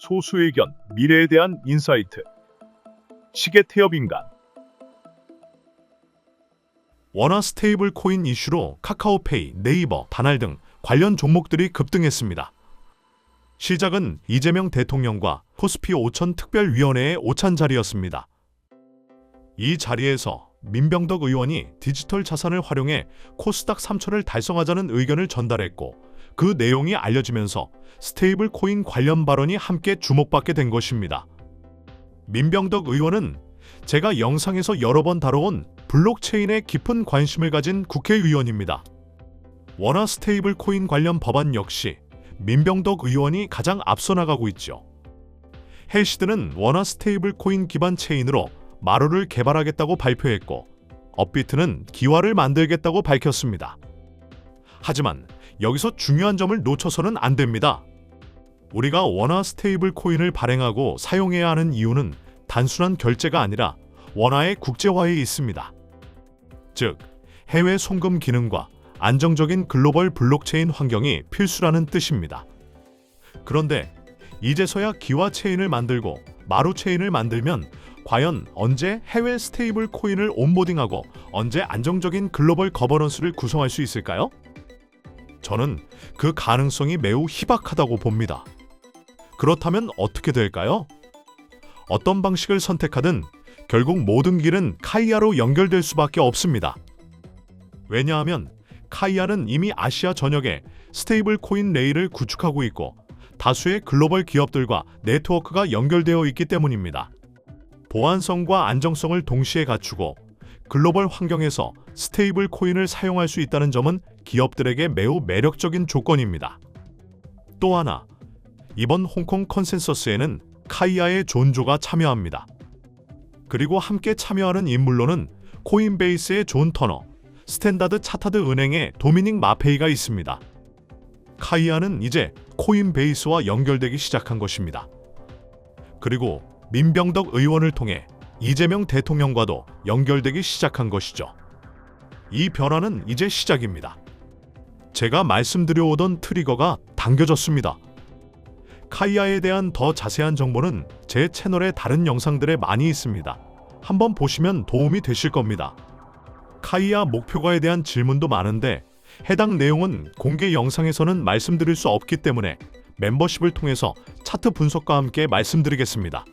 소수 의견, 미래에 대한 인사이트. 시계 태엽 인간. 원화 스테이블 코인 이슈로 카카오페이, 네이버, 다날 등 관련 종목들이 급등했습니다. 시작은 이재명 대통령과 코스피 5천 특별위원회의 오찬 자리였습니다. 이 자리에서 민병덕 의원이 디지털 자산을 활용해 코스닥 3천을 달성하자는 의견을 전달했고 그 내용이 알려지면서 스테이블 코인 관련 발언이 함께 주목받게 된 것입니다. 민병덕 의원은 제가 영상에서 여러 번 다뤄온 블록체인에 깊은 관심을 가진 국회의원입니다. 원화 스테이블 코인 관련 법안 역시 민병덕 의원이 가장 앞서 나가고 있죠. 헬시드는 원화 스테이블 코인 기반 체인으로 마루를 개발하겠다고 발표했고 업비트는 기화를 만들겠다고 밝혔습니다. 하지만 여기서 중요한 점을 놓쳐서는 안 됩니다. 우리가 원화 스테이블 코인을 발행하고 사용해야 하는 이유는 단순한 결제가 아니라 원화의 국제화에 있습니다. 즉, 해외 송금 기능과 안정적인 글로벌 블록체인 환경이 필수라는 뜻입니다. 그런데 이제서야 기화 체인을 만들고 마루 체인을 만들면 과연 언제 해외 스테이블 코인을 온보딩하고 언제 안정적인 글로벌 거버넌스를 구성할 수 있을까요? 저는 그 가능성이 매우 희박하다고 봅니다. 그렇다면 어떻게 될까요? 어떤 방식을 선택하든 결국 모든 길은 카이아로 연결될 수밖에 없습니다. 왜냐하면 카이아는 이미 아시아 전역에 스테이블 코인 레일을 구축하고 있고 다수의 글로벌 기업들과 네트워크가 연결되어 있기 때문입니다. 보안성과 안정성을 동시에 갖추고 글로벌 환경에서 스테이블 코인을 사용할 수 있다는 점은 기업들에게 매우 매력적인 조건입니다. 또 하나, 이번 홍콩 컨센서스에는 카이아의 존조가 참여합니다. 그리고 함께 참여하는 인물로는 코인베이스의 존 터너, 스탠다드 차타드 은행의 도미닉 마페이가 있습니다. 카이아는 이제 코인베이스와 연결되기 시작한 것입니다. 그리고 민병덕 의원을 통해 이재명 대통령과도 연결되기 시작한 것이죠. 이 변화는 이제 시작입니다. 제가 말씀드려오던 트리거가 당겨졌습니다. 카이아에 대한 더 자세한 정보는 제 채널의 다른 영상들에 많이 있습니다. 한번 보시면 도움이 되실 겁니다. 카이아 목표가에 대한 질문도 많은데 해당 내용은 공개 영상에서는 말씀드릴 수 없기 때문에 멤버십을 통해서 차트 분석과 함께 말씀드리겠습니다.